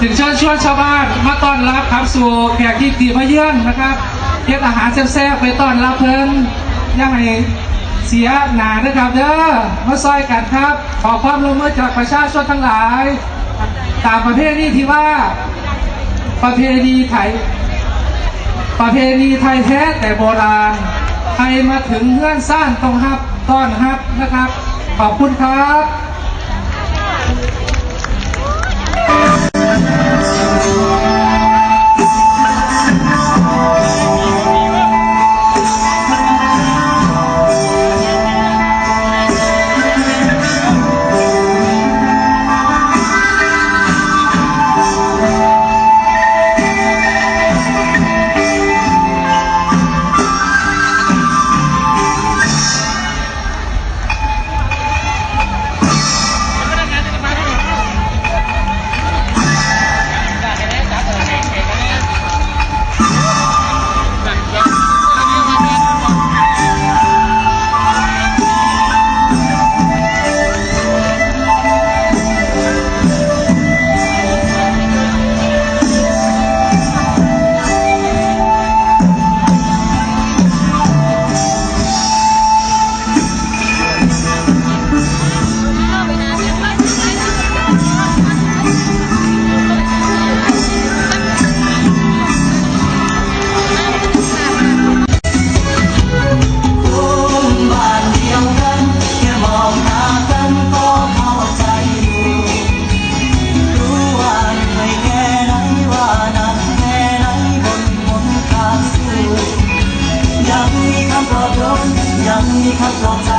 ถึงเชิญชวนชาวบ้านมาต้อนรับครับสู่แขกที่ตีมาเยือนนะครับเฮ็ดอาหารแซ่บๆไปต้อนรับเพิ่นยังไงเสียหนานะครับเด้อมาซอยกันครับ ขอความร่วมมือจากประชาชนทั้งหลาย ตามประเพณีที่ว่าประเพณีไทย ประเพณีไทยแท้แต่โบราณใครมาถึงเงื่อนซ่านต้องฮับต้อนฮับนะครับ ขอบคุณครับ ยังมีคำปลอบใจ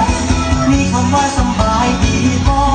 มีคำว่าสบายดีพอให้กั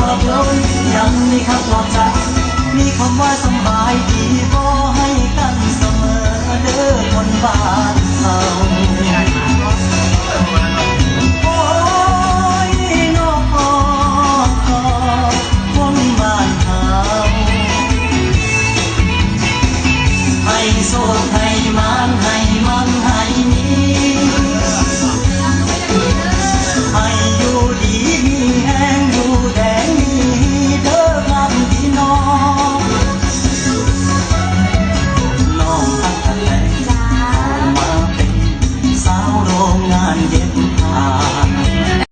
ปลอบโยนยังมีคำปลอบใจ